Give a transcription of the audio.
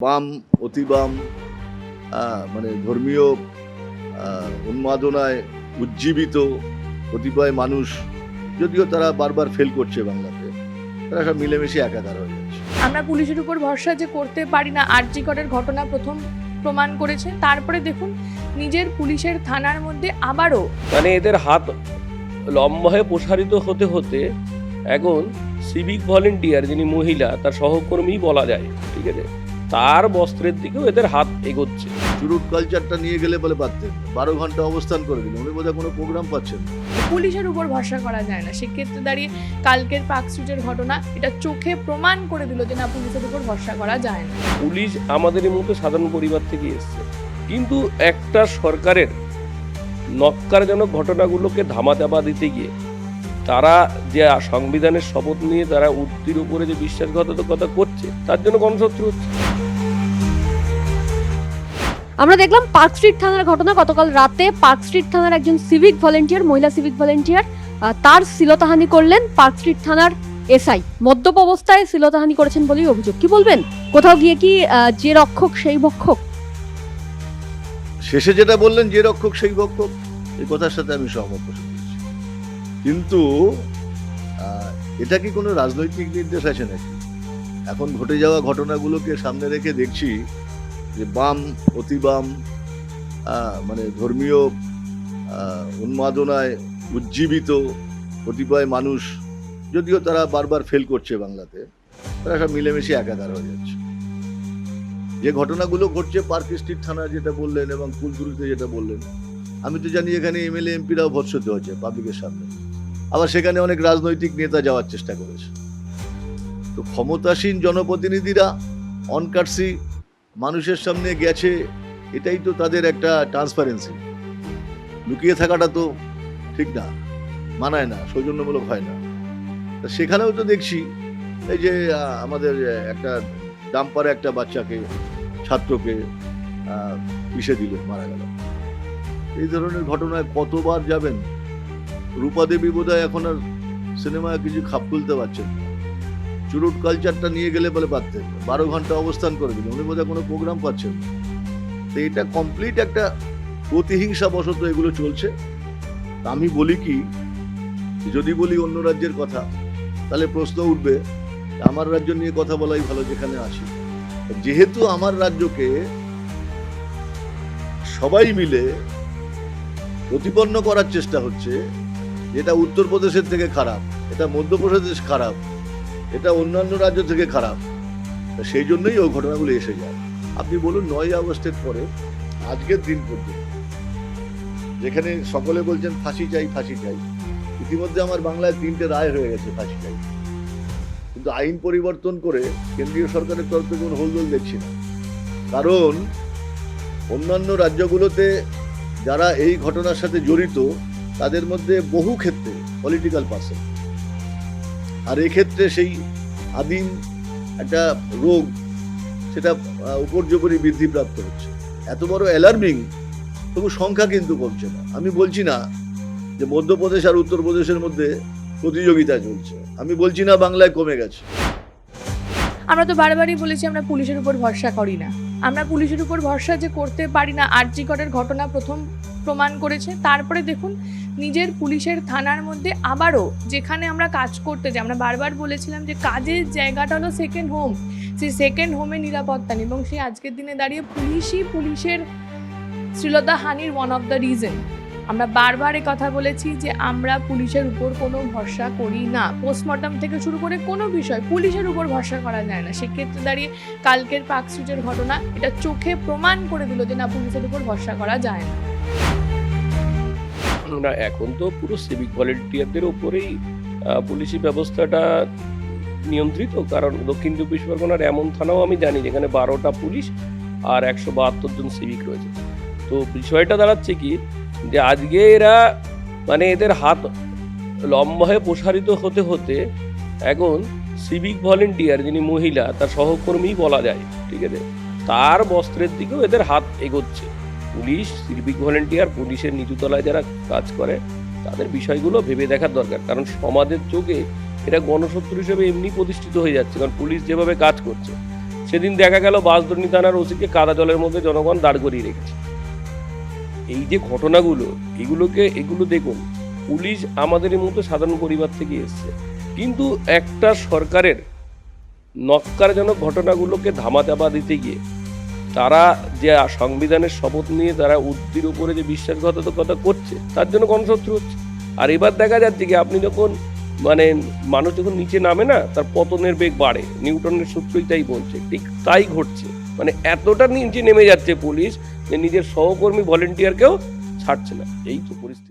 বাম অতিবাম মানে ধর্মীয় উন্মাদনায় উজ্জীবিত কতিপয় মানুষ যদিও তারা বারবার ফেল করছে বাংলাতে। তারা সব মিলেমিশে একাকার হয়ে যাচ্ছে। আমরা পুলিশের উপর ভরসা যে করতে পারি না আরজি করের ঘটনা প্রথম প্রমাণ করেছে। তারপরে দেখুন নিজের পুলিশের থানার মধ্যে আবারও মানে এদের হাত লম্বা হয়ে প্রসারিত হতে হতে এখন সিভিক ভলেন্টিয়ার যিনি মহিলা তার সহকর্মী বলা যায় ঠিক আছে? তার বস্ত্রের দিকেও এদের হাত এগোচ্ছে। চুরুট কালচারটা নিয়ে গেলে বলে পারতেন বারো ঘণ্টা অবস্থান করে দিলেন উনি বোধহয় কোনো প্রোগ্রাম পাচ্ছেন না। পুলিশের উপর ভরসা করা যায় না। সেক্ষেত্রে দাঁড়িয়ে কালকের পার্কস্ট্রিটের ঘটনা এটা চোখে প্রমাণ করে দিল যে না পুলিশের উপর ভরসা করা যায় না। পুলিশ আমাদের মতো সাধারণ পরিবার থেকে এসছে। কিন্তু একটা সরকারের নক্কারজনক ঘটনাগুলোকে ধামা চাপা দিতে গিয়ে তারা যে সংবিধানের শপথ নিয়ে তারা উক্তির উপরে যে বিশ্বাসঘাতকতা করছে তার জন্য গণশত্রু হচ্ছে। আমরা দেখলাম পার্ক স্ট্রিট থানার ঘটনা। গতকাল রাতে পার্ক স্ট্রিট থানার একজন সিভিক ভলেন্টিয়ার, মহিলা সিভিক ভলেন্টিয়ার তার শ্লীলতাহানি করলেন পার্ক স্ট্রিট থানার এসআই। মদ্যপ অবস্থায় শ্লীলতাহানি করেছেন বলেই অভিযোগ। কি বলবেন? কোথাও গিয়ে কি যে রক্ষক, সেই ভক্ষক? শেষে যেটা বললেন, যে রক্ষক, সেই ভক্ষক, এই কথার সাথে আমি সহমত পোষণ করছি। কিন্তু এটা কি কোনো রাজনৈতিক নির্দেশ আছে নাকি? এখন ঘটে যাওয়া ঘটনাগুলোকে সামনে রেখে দেখছি যে বাম অতিবাম মানে ধর্মীয় উন্মাদনায় উজ্জীবিত কতিপয় মানুষ, যদিও তারা বারবার ফেল করছে বাংলাতে, তারা সব মিলেমিশে একাকার হয়ে যাচ্ছে। যে ঘটনাগুলো ঘটছে পার্ক স্ট্রিট থানা যেটা বললেন এবং কুলতুরিতে যেটা বললেন, আমি তো জানি এখানে এমএলএ এমপিরাও ভৎসিত হয়েছে পাবলিকের সামনে। আবার সেখানে অনেক রাজনৈতিক নেতা যাওয়ার চেষ্টা করেছে। তো ক্ষমতাসীন জনপ্রতিনিধিরা অনকার্সি মানুষের সামনে গেছে, এটাই তো তাদের একটা ট্রান্সপারেন্সি লুকিয়ে থাকাটা তো ঠিক না, মানায় না, সৌজন্যমূলক হয় না। তা সেখানেও তো দেখছি, এই যে আমাদের একটা ডাম্পারে একটা বাচ্চাকে, ছাত্রকে পিষে দিল, মারা গেল। এই ধরনের ঘটনায় কতবার যাবেন? রূপাদেবী বোধহয় এখন আর সিনেমায় কিছু খাপ তুলতে পারছেন না। চুরুট কালচারটা নিয়ে গেলে বলে পারতেন বারো ঘণ্টা অবস্থান করে দিলেন উনি বোধহয় কোনো প্রোগ্রাম পাচ্ছেন তো এটা কমপ্লিট একটা প্রতিহিংসা বশত এগুলো চলছে। আমি বলি কি, যদি বলি অন্য রাজ্যের কথা, তাহলে প্রশ্ন উঠবে, আমার রাজ্য নিয়ে কথা বলাই ভালো যেখানে আসি যেহেতু আমার রাজ্যকে সবাই মিলে প্রতিপন্ন করার চেষ্টা হচ্ছে, যেটা উত্তরপ্রদেশের থেকে খারাপ, এটা মধ্যপ্রদেশ খারাপ এটা অন্যান্য রাজ্য থেকে খারাপ। সেই জন্যই ওই ঘটনাগুলো এসে যায়। আপনি বলুন নয় আগস্টের পরে, আজকের দিন পর্যন্ত, যেখানে সকলে বলছেন, ফাঁসি চাই ফাঁসি চাই। ইতিমধ্যে আমার বাংলায় তিনটে রায় হয়ে গেছে, ফাঁসি চাই। কিন্তু আইন পরিবর্তন করে কেন্দ্রীয় সরকারের তরফ থেকে কোনো হোলদোল দেখছি না। কারণ, অন্যান্য রাজ্যগুলোতে যারা এই ঘটনার সাথে জড়িত, তাদের মধ্যে বহু ক্ষেত্রে পলিটিক্যাল পার্সন আর এক্ষেত্রে সেই আদিম একটা রোগ, সেটা উপর্যুপরি বৃদ্ধিপ্রাপ্ত হচ্ছে। এত বড় অ্যালার্মিং তবু সংখ্যা কিন্তু কমছে না। আমি বলছি না যে মধ্যপ্রদেশ আর উত্তরপ্রদেশের মধ্যে প্রতিযোগিতা চলছে। আমি বলছি না বাংলায় কমে গেছে। আমরা তো বারবারই বলেছি আমরা পুলিশের উপর ভরসা করি না। আমরা পুলিশের উপর ভরসা যে করতে পারি না, আরজি করের ঘটনা প্রথম প্রমাণ করেছে। তারপরে দেখুন নিজের পুলিশের থানার মধ্যে আবারও যেখানে আমরা কাজ করতে যাই, আমরা বারবার বলেছিলাম যে কাজের জায়গাটা হলো সেকেন্ড হোম সেই সেকেন্ড হোমে নিরাপত্তা নেই এবং সেই আজকের দিনে দাঁড়িয়ে পুলিশই পুলিশের শ্লীলতা হানির ওয়ান অফ দ্য রিজন আমরা বারবার কথা বলেছি যে আমরা পুলিশের উপর কোনো ভরসা করি না। পোস্টমর্টম থেকে শুরু করে কোনো বিষয় পুলিশের উপর ভরসা করা যায় না। সেক্ষেত্রে দাঁড়িয়ে কালকের পার্কস্ট্রিটের ঘটনা, এটা চোখে প্রমাণ করে দিল যে না, পুলিশের উপর ভরসা করা যায় না। না এখন তো পুরো সিভিক ভলেন্টিয়ারদের ওপরেই পুলিশি ব্যবস্থাটা নিয়ন্ত্রিত। কারণ দক্ষিণ চব্বিশ পরগনার এমন থানাও আমি জানি যেখানে বারোটা পুলিশ আর একশো বাহাত্তর জন সিভিক রয়েছে। তো বিষয়টা দাঁড়াচ্ছে কি, যে আজকে এরা মানে এদের হাত লম্বা হয়ে প্রসারিত হতে হতে এখন সিভিক ভলেন্টিয়ার যিনি মহিলা, তার সহকর্মী বলা যায়, ঠিক আছে? তার বস্ত্রের দিকেও এদের হাত এগোচ্ছে। পুলিশ, সিভিক ভলেন্টিয়ার, পুলিশের নিচুতলায় যারা কাজ করে, তাদের বিষয়গুলো ভেবে দেখার দরকার। কারণ সমাজের চোখে এটা গণশত্রু হিসেবে এমনি প্রতিষ্ঠিত হয়ে যাচ্ছে। কারণ পুলিশ যেভাবে কাজ করছে, সেদিন দেখা গেল বাসদর্ণী থানার ওসিকে কাদা জলের মধ্যে জনগণ দাঁড় করিয়ে রেখেছে। এই যে ঘটনাগুলো, এগুলোকে, এগুলো দেখুন, পুলিশ আমাদের মতো সাধারণ পরিবার থেকে এসছে। কিন্তু একটা সরকারের নক্কারজনক ঘটনাগুলোকে ধামা চাপা দিতে গিয়ে তারা যে সংবিধানের শপথ নিয়ে তারা উদ্ধির উপরে যে বিশ্বাসঘাতকতা করছে, তার জন্য গণশত্রু হচ্ছে। আর এবার দেখা যাচ্ছে কি, আপনি যখন মানে মানুষ যখন নিচে নামে না, তার পতনের বেগ বাড়ে, নিউটনের সূত্রই তাই বলছে, ঠিক তাই ঘটছে। মানে এতটা নিচে নেমে যাচ্ছে পুলিশ যে নিজের সহকর্মী ভলেন্টিয়ারকেও ছাড়ছে না। এই তো পরিস্থিতি।